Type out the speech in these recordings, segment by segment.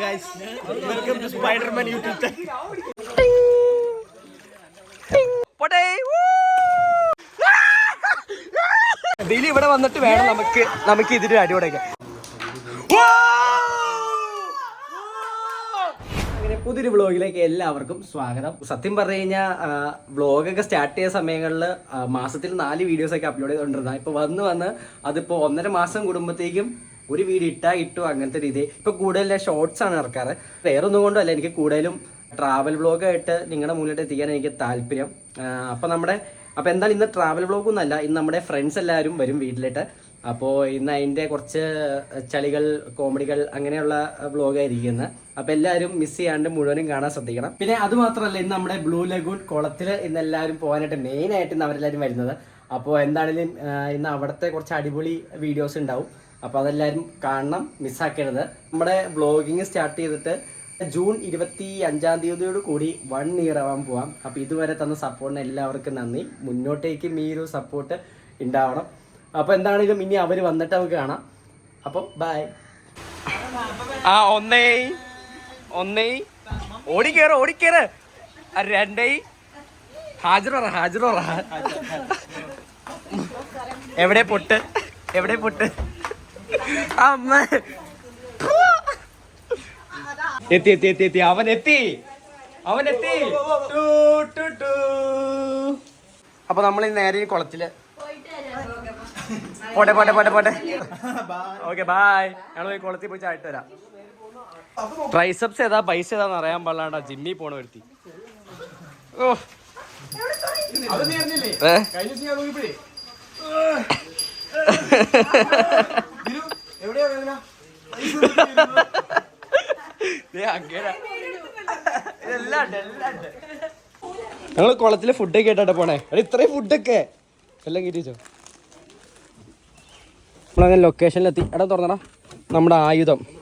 Hi guys welcome to Spiderman YouTube daily ഇവിടെ വന്നിട്ട് വേണം നമുക്ക് നമുക്ക് ഇതിന് അടിപൊളിയൊക്കെ അങ്ങനെ പുതിയൊരു വ്ളോഗിലേക്ക് എല്ലാവർക്കും സ്വാഗതം. സത്യം പറഞ്ഞു കഴിഞ്ഞാൽ വ്ളോഗൊക്കെ സ്റ്റാർട്ട് ചെയ്ത സമയങ്ങളിൽ മാസത്തിൽ നാല് വീഡിയോസൊക്കെ അപ്ലോഡ് ചെയ്തുകൊണ്ടിരുന്ന ഇപ്പോൾ വന്ന് വന്ന് അതിപ്പോൾ ഒന്നര മാസം കൂടുമ്പോഴത്തേക്കും ഒരു വീഡിയോ ഇട്ടാ ഇട്ടു അങ്ങനത്തെ രീതി. ഇപ്പൊ കൂടുതൽ ഷോർട്സ് ആണ് ഇറക്കാറ്. വേറെ ഒന്നും കൊണ്ടല്ല എനിക്ക് കൂടുതലും ട്രാവൽ ആയിട്ട് നിങ്ങളുടെ മുന്നിലോട്ട് എത്തിക്കാൻ എനിക്ക് താല്പര്യം. അപ്പോൾ അപ്പൊ നമ്മുടെ അപ്പൊ എന്തായാലും ഇന്ന് ട്രാവൽ ബ്ലോഗ് ഒന്നല്ല ഇന്ന് നമ്മുടെ ഫ്രണ്ട്സ് എല്ലാവരും വരും വീട്ടിലിട്ട്. അപ്പോൾ ഇന്ന് അതിന്റെ കുറച്ച് ചളികൾ കോമഡികൾ അങ്ങനെയുള്ള വ്ളോഗായിരിക്കും ഇന്ന്. അപ്പോൾ എല്ലാവരും മിസ് ചെയ്യാണ്ട് മുഴുവനും കാണാൻ ശ്രദ്ധിക്കണം. പിന്നെ അതുമാത്രമല്ല ഇന്ന് നമ്മുടെ ബ്ലൂ ലഗൂൺ കുളത്തിൽ ഇന്ന് എല്ലാവരും പോകാനായിട്ട് മെയിനായിട്ട് ഇന്ന് അവരെല്ലാവരും വരുന്നത്. അപ്പോൾ എന്താണെങ്കിലും ഇന്ന് അവിടുത്തെ കുറച്ച് അടിപൊളി വീഡിയോസ് ഉണ്ടാവും. അപ്പോൾ അതെല്ലാവരും കാണണം മിസ്സാക്കരുത്. നമ്മുടെ വ്ളോഗിങ് സ്റ്റാർട്ട് ചെയ്തിട്ട് ജൂൺ ഇരുപത്തി അഞ്ചാം തീയതിയോട് കൂടി വൺ ഇയർ ആവാൻ പോവാം. അപ്പോൾ ഇതുവരെ തന്ന സപ്പോർട്ടിന് എല്ലാവർക്കും നന്ദി. മുന്നോട്ടേക്കും ഈ ഒരു സപ്പോർട്ട് ഉണ്ടാവണം അപ്പോൾ എന്താണെങ്കിലും ഇനി അവർ വന്നിട്ട് നമുക്ക് കാണാം. അപ്പോൾ ബൈ ആ ഒന്നേ. ഒന്നേ. ഓടിക്കേറ് ഓടിക്കേറ് രണ്ടേ. ഹാജർ പറ. എവിടെ പൊട്ട്? എവിടെ പൊട്ട്? അമ്മ. എത്തി എത്തി എത്തി എത്തി. അവൻ എത്തി. അവൻ എത്തി. Two, two, two. അപ്പൊ നമ്മൾ നേരെ ഈ കുളത്തിൽ. പോട്ടെ പോട്ടെ പോട്ടെ പോട്ടെ. ഓക്കെ ബായ് ഞങ്ങൾ പോയി കുളത്തിൽ പോയി ചായിട്ട് വരാം. ട്രൈസപ്സ് ഏതാ? പൈസ ഏതാന്ന് അറിയാൻ പാടില്ലാണ്ടാ. ജിമ്മി പോണ വരുത്തി ഓ ഏ? ഞങ്ങൾ കുളത്തിലെ ഫുഡൊക്കെ ആയിട്ടാ പോണേ. അവിടെ ഇത്രയും ഫുഡൊക്കെ എല്ലാം കിട്ടിച്ചോ നമ്മളങ്ങനെ ലൊക്കേഷനിലെത്തി എടാ തുറന്നടാ. നമ്മുടെ ആയുധം.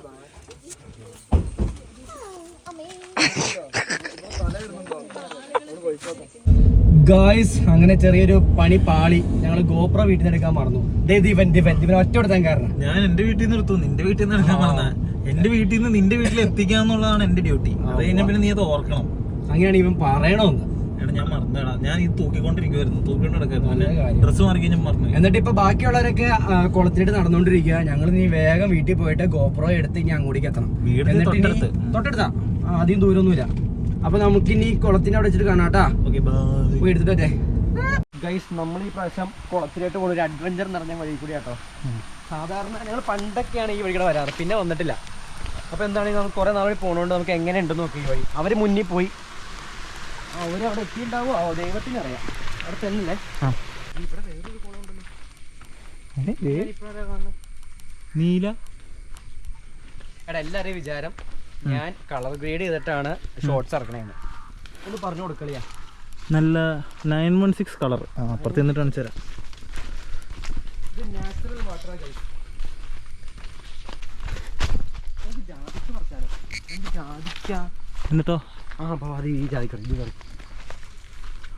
ഗായ്സ് അങ്ങനെ ചെറിയൊരു പണി പാളി. ഞങ്ങൾ ഗോപ്ര വീട്ടിൽ നിന്ന് എടുക്കാൻ മറന്നു. ദിവൻ ദിവൻ ദിവൻ ഒറ്റ എടുത്താൻ കാരണം. ഞാൻ എന്റെ വീട്ടിൽ നിന്ന് എടുത്തു. നിന്റെ വീട്ടിൽ നിന്ന് എടുക്കാൻ മറന്ന. എന്റെ വീട്ടിൽ നിന്ന് നിന്റെ വീട്ടിൽ എത്തിക്കുക എന്നുള്ളതാണ് എന്റെ ഡ്യൂട്ടി അത് കഴിഞ്ഞ പിന്നെ നീ അത് ഓർക്കണം. അങ്ങനെയാണ് ഇവൻ പറയണമെന്ന് ഞാൻ മറന്നേടാ. ഞാൻ ഇത് തൂക്കിക്കൊണ്ടിരിക്കുവായിരുന്നു. തൂക്കിക്കൊണ്ട് നടക്കായിരുന്നു. ഡ്രസ്സ് മാറി മറന്നു. എന്നിട്ട് ഇപ്പൊ ബാക്കിയുള്ളവരൊക്കെ കുളത്തിലിട്ട് നടന്നുകൊണ്ടിരിക്കുക ഞങ്ങൾ നീ വേഗം വീട്ടിൽ പോയിട്ട് ഗോപ്രോ എടുത്ത് ഇനി അങ്ങോട്ടേക്ക് എത്തണം. തൊട്ടടുത്ത്. തൊട്ടടുത്താ? ആദ്യം അധികം ദൂരമൊന്നുമില്ല. അപ്പൊ നമുക്ക് ഇനി കുളത്തിന്റെ അവിടെ വെച്ചിട്ട് കാണാട്ടാ ഓക്കെ പോയി എടുത്തിട്ടെ ഗൈസ് നമ്മൾ ഈ പ്രാവശ്യം കുളത്തിലോട്ട് പോകുന്ന ഒരു അഡ്വഞ്ചർ നിറഞ്ഞ വഴി കൂടി കേട്ടോ സാധാരണ ഞങ്ങൾ പണ്ടൊക്കെയാണ് ഈ വഴികൂടെ വരാറ്. പിന്നെ വന്നിട്ടില്ല. അപ്പൊ എന്താണ് നമുക്ക് കുറെ നാൾ പോണോണ്ട് നമുക്ക് എങ്ങനെ ഉണ്ടെന്ന് നോക്കി ഈ വഴി. അവർ മുന്നിൽ പോയി. അവരവിടെ അവിടെ എത്തിയിട്ടുണ്ടാവോ ദൈവത്തിന് അറിയാം. അവിടെ തന്നില്ലേ ഇവിടെ വേറൊരു കുളം നീല? എടാ എല്ലാവരെയും വിചാരം ഞാൻ കളർ ഗ്രേഡ് ചെയ്തിട്ടാണ് ഷോർട്സ് ഇറക്കണേന്ന്. ഒന്ന് പറഞ്ഞു കൊടുക്കളിയാ നല്ല നയൻ വൺ സിക്സ് കളർ. ആ അപ്പുറത്ത് നിന്നിട്ട് കാണിച്ചു തരാം. ഇത് നാച്ചുറൽ എന്നിട്ടോ? ആ അപ്പോൾ അത് ഈ ജാതിക്കണം ഇത് കറി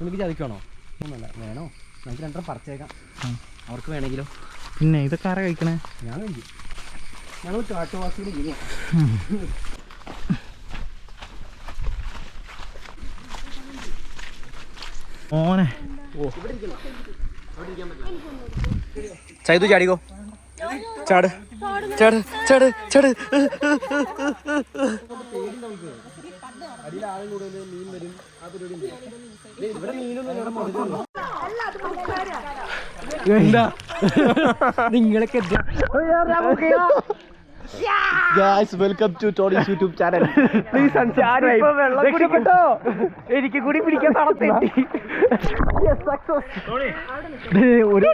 നിനക്ക് ജാതിക്കണോ ഒന്നല്ല വേണോ? നമുക്ക് രണ്ടെണ്ണം പറിച്ചേക്കാം. അവർക്ക് വേണമെങ്കിലോ? പിന്നെ ഇതൊക്കെ ആരാ കഴിക്കണേ? ഞാൻ കഴിക്കും. ഞങ്ങൾ കാട്ടുവാസിയുടെ ഇങ്ങനെയാണ് ഓനെ ചൈതു ചാടിക്കോ. ചാട്. ചാട് ചാട് ചാട്. എന്താ? നിങ്ങളൊക്കെ guys welcome to Tony's YouTube channel please രക്ഷപ്പെട്ടോ എനിക്ക് കൂടി പിടിക്കാൻ നടത്തി ഒരു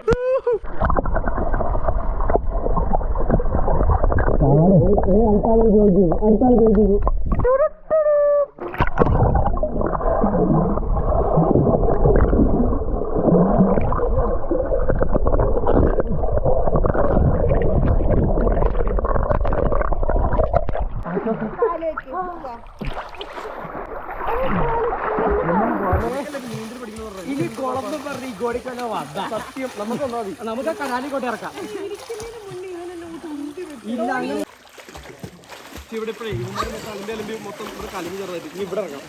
ഇനി കുളമ്പ് പറഞ്ഞ് ഈ ഗോടിക്കൊല്ല വന്ന സത്യം. നമുക്ക് ഒന്നാ മതി നമുക്ക് കനാലിക്കോട്ട് ഇറക്കാം. ഇല്ല അങ്ങനെ ഇവിടെ ഇപ്പോഴേ ഇവന്മാര് മൊത്തം അലമ്പി മൊത്തം ഇവിടെ കലമ്പി ചെറുതായിട്ട്. ഇനി ഇവിടെ ഇറങ്ങാം.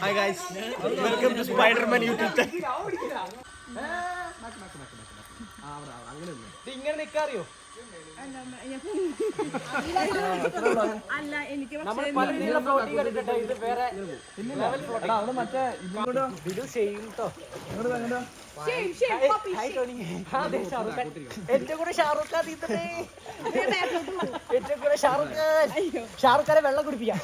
Hi guys welcome to Spiderman YouTube ഇങ്ങനെ നിൽക്കാറിയോ അല്ല എനിക്ക് ഇത് വേറെ ഇത് സെയിം ട്ടോ. എന്റെ കൂടെ ഷാറുഖ് ഖാൻ തീർത്തേ എന്റെ കൂടെ ഷാറുഖ് ഖാൻ. ഷാറുഖ് ഖാനെ വെള്ളം കുടിപ്പിക്കാം.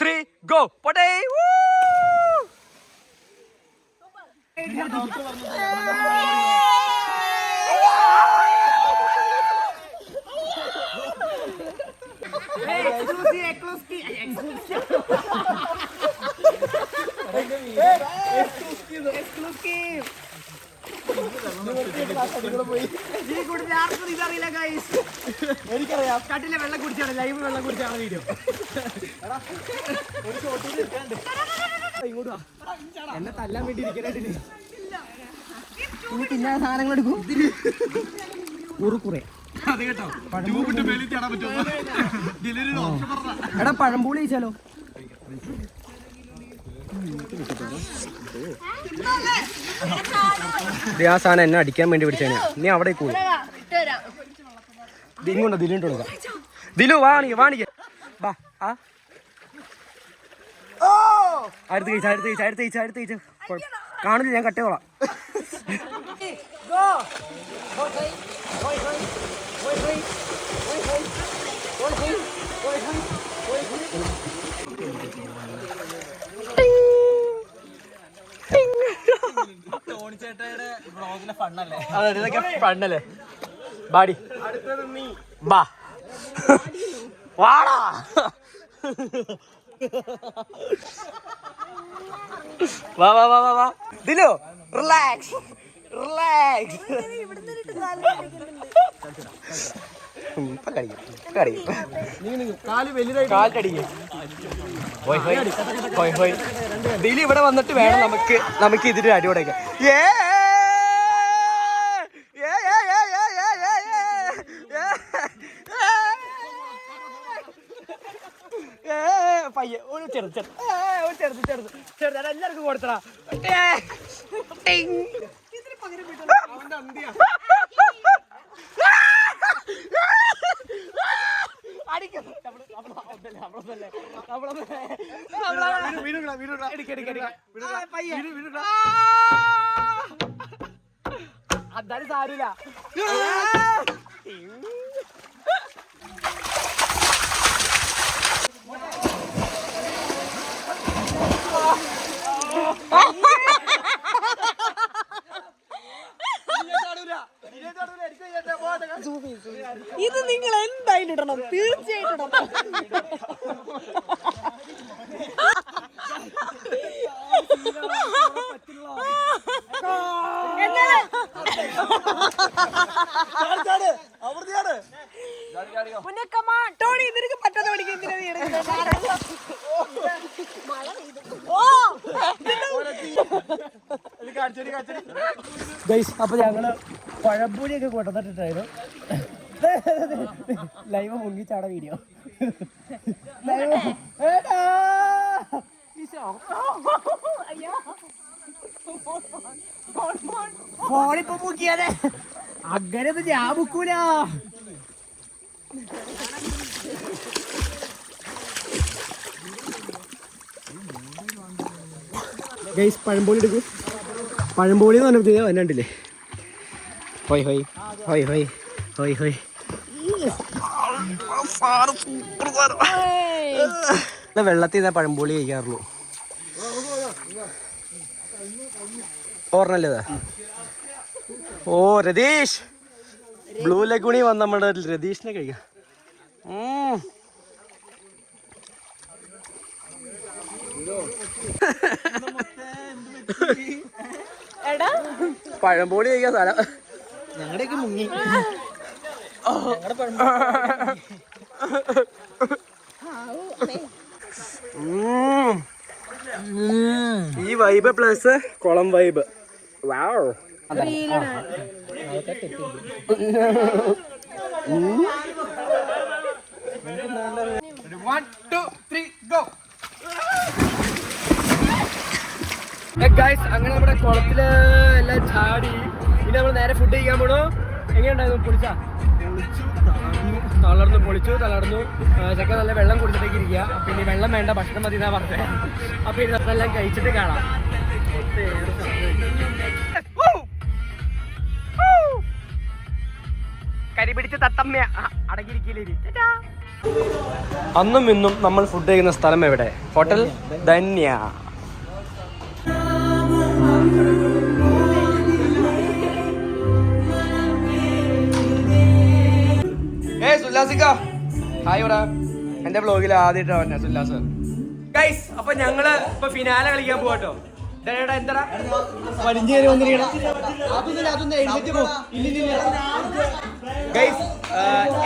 ത്രീ ഗോ പൊട്ടേ എക്സ്ക്ലൂസീവ് ശർക്കര തലയിടിക്കാൻ ത്രീ ഗോ പോട്ടെ എനിക്കറിയാം. കട്ടിലെ വെള്ളം കുടിച്ചാണ് ലൈവ് വെള്ളം കുടിച്ചാണ് വീഡിയോ ഇങ്ങോട്ട്. എന്നെ തല്ലാൻ വേണ്ടി ഇരിക്കണായിട്ടില്ലേ നീ തിന്നാൻ സാധനങ്ങൾ എടുക്കും. കുറുക്കുറേ എടാ പഴംപൂളി കഴിച്ചാലോ? ആ എന്നെ അടിക്കാൻ വേണ്ടി പിടിച്ചാണ് നീ അവിടെ കൂടും. ഇങ്ങോട്ട് ദിലുണ്ട് ദിലു വാണിക വാണിക ബാ ആ. അടുത്ത് കഴിച്ചു അടുത്ത് കഴിച്ചു അടുത്ത് കഴിച്ചു അടുത്ത് കഴിച്ചു. കാണില്ല ഞാൻ കട്ടയോളാം ഇതൊക്കെ ബാടി ബാ. വാടാ. വാ വാ വാ വാ ദിലു റിലാക്സ് റിലാക്സ് ഇവിടെ വന്നിട്ട് വേണം നമുക്ക് നമുക്ക് ഇതിന്റെ അടിപൊളിയൊക്കെ ഏ, പയ്യെ ഒരു ചെറുത് ചെറുത്. ഒരു ചെറുത് ചെറുത്. ചെറുത് എല്ലാവർക്കും കൊടുത്തടാ. ഏ, ടിങ്. അപ്പൊ ഞങ്ങൾ പഴംപൂരിയൊക്കെ കൊണ്ടുവന്നിട്ടുണ്ടായിരുന്നു. ലൈവ് മുങ്ങിച്ചാട വീഡിയോ ലൈവ് അയ്യാ. ഫോണിപ്പോ മുക്കിയാതെ അങ്ങനെ ഒന്നും ഞാൻ മുക്കൂല ഗൈസ് പഴംപോളി എടുക്കും പഴംപോളി എന്ന് പറഞ്ഞപ്പോൾ വന്നിട്ടില്ലേ ഹോയ് ഹോയ്. ഹോയ് ഹോയ്. ഹോയ് ഹോയ്. വെള്ളത്തിൽ നിന്ന് പഴംപോളി കഴിക്കാറുള്ളൂ. ഓർണല്ലേ ഓ രതീഷ്. ബ്ലൂ ലഗുണി വന്ന നമ്മുടെ രതീഷിനെ കഴിക്കാം. പഴംപോളി കഴിക്കാൻ സ്ഥലം. ഞങ്ങളുടെയൊക്കെ മുങ്ങി. ഈ വൈബ് പ്ലസ് കുളം വൈബ് വാവ് ഗൈസ് അങ്ങനെ നമ്മുടെ കുളത്തിൽ എല്ലാം ചാടി. ഇനി നമ്മൾ നേരെ ഫുഡ് കഴിക്കാൻ പോണോ. എങ്ങനെയുണ്ടായിരുന്നു പൊളിച്ചാ തളർന്നു പൊളിച്ചു തളർന്നു. ചക്ക നല്ല വെള്ളം കുടിച്ചിട്ടേക്ക് ഇരിക്കുക ഇനി വെള്ളം വേണ്ട ഭക്ഷണം മതി എന്നാ പറഞ്ഞത് അപ്പൊ ഇതെല്ലാം കഴിച്ചിട്ട് കാണാം. കരി പിടിച്ച് തത്തമ്മ അടങ്ങിയിരിക്കില്ലേ അന്നും ഇന്നും നമ്മൾ ഫുഡ് കഴിക്കുന്ന സ്ഥലം എവിടെ? ഹോട്ടൽ? ധന്യ. ഏ സുല്ലാസിക്ക. ഹായ് ഇവിടെ. എന്റെ ബ്ലോഗിൽ ആദ്യമായിട്ട് വന്നെ സുല്ലാസ്. ഗൈസ് അപ്പൊ ഞങ്ങൾ ഇപ്പൊ ഫിനാലെ കളിക്കാൻ പോകട്ടോ എന്താ വലിഞ്ഞേരി വന്നിരിക്കണം. ഗൈസ്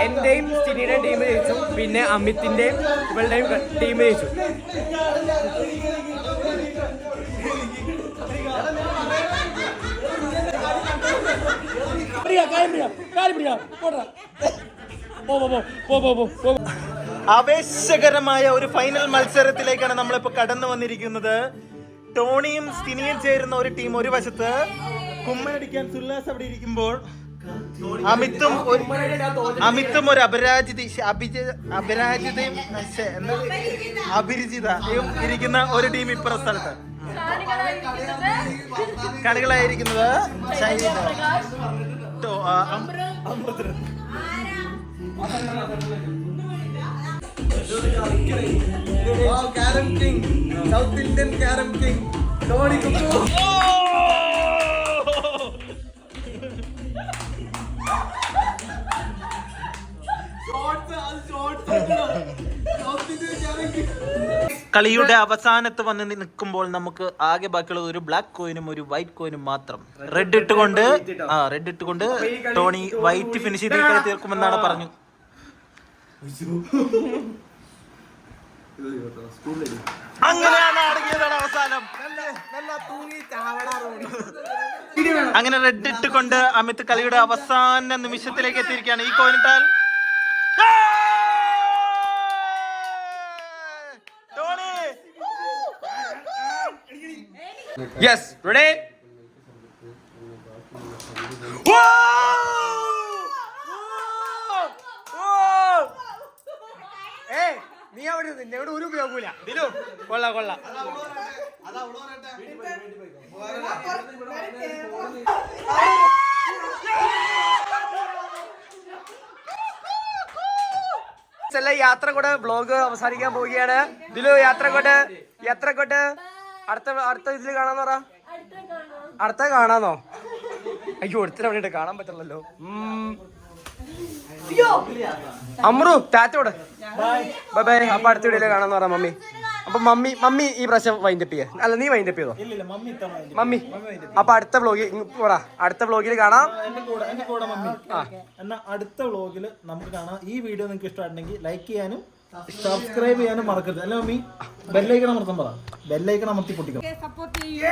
എന്റെയും സിനിയുടെ ടീം ജയിച്ചു. പിന്നെ അമിത്തിന്റെയും ഇവളുടെയും ടീം ജയിച്ചു. ആവേശകരമായ ഒരു ഫൈനൽ മത്സരത്തിലേക്കാണ് നമ്മളിപ്പോ കടന്നു വന്നിരിക്കുന്നത്. ടോണിയും സ്റ്റിനിയും ചേരുന്ന ഒരു ടീം ഒരു വശത്ത്. കുമ്മനടിക്കാൻ സുല്ലാസ് അവിടെ ഇരിക്കുമ്പോൾ അമിത്തും ഒരു അമിത്തും ഒരു അപരാജിത അപരാജിതയും? അഭിരുചിതയും ഇരിക്കുന്ന ഒരു ടീം ഇപ്പുറ സ്ഥലത്ത്. കളികളായിരിക്കുന്നത് ഇന്ത്യൻ ടോ- കിങ്. ടോണി അമൃത്. കളിയുടെ അവസാനത്ത് വന്ന് നിൽക്കുമ്പോൾ നമുക്ക് ആകെ ബാക്കിയുള്ളത് ഒരു ബ്ലാക്ക് കോയിനും ഒരു വൈറ്റ് കോയിനും മാത്രം. റെഡ് ഇട്ടുകൊണ്ട് ആ റെഡ് ഇട്ടുകൊണ്ട് ടോണി വൈറ്റ് ഫിനിഷ് ചെയ്ത് കളി തീർക്കുമെന്നാണ് പറഞ്ഞു. അങ്ങനെയാണ് അടങ്ങിയതാണ് അവസാനം. അങ്ങനെ റെഡ് ഇട്ടുകൊണ്ട് അമിത് കളിയുടെ അവസാന നിമിഷത്തിലേക്ക് എത്തിയിരിക്കുകയാണ്. ഈ കോയിനിട്ടാൽ യെസ് റെഡി നീ അവിടെ നിന്നെ ഒരു ഉപയോഗമില്ല ദിലു കൊള്ള കൊള്ള. യാത്ര കൂടെ ബ്ലോഗ് അവസാനിക്കാൻ പോവുകയാണ്. ദിലു യാത്ര കൊണ്ട് യാത്ര കൊണ്ട്. അടുത്ത അടുത്ത ഇതിൽ കാണാന്ന് പറ. അടുത്ത കാണാന്നോ? അയ്യോ ഒരുത്തരം അവിടെ കാണാൻ പറ്റില്ലല്ലോ. അമ്രു ടാറ്റോട് ബൈ ബൈ. അപ്പൊ അടുത്ത വീഡിയോയിൽ കാണാന്ന് പറ മമ്മി. അപ്പൊ മമ്മി മമ്മി ഈ പ്രാവശ്യം വൈൻഡപ്പ് ചെയ്യ. അല്ല നീ വൈൻഡപ്പ് ചെയ്തോ? മമ്മി ഇല്ല. മമ്മി അപ്പൊ അടുത്ത വ്ലോഗിൽ പോടാ അടുത്ത വ്ലോഗിൽ കാണാം. എന്റെ കൂടെ എന്റെ കൂടെ മമ്മി. എന്നാ അടുത്ത വ്ളോഗിൽ നമുക്ക് കാണാം. ഈ വീഡിയോ നിങ്ങൾക്ക് ഇഷ്ടമായിട്ടുണ്ടെങ്കിൽ ലൈക്ക് ചെയ്യാനും സബ്സ്ക്രൈബ് ചെയ്യാനും മറക്കരുത്. അല്ല മമ്മി? ബെല്ലൈക്കൺ അമർത്താൻ പറ ബെല്ലൈക്കൺ അമർത്തി പൊട്ടിക്കണം. സപ്പോർട്ട് ചെയ്യും.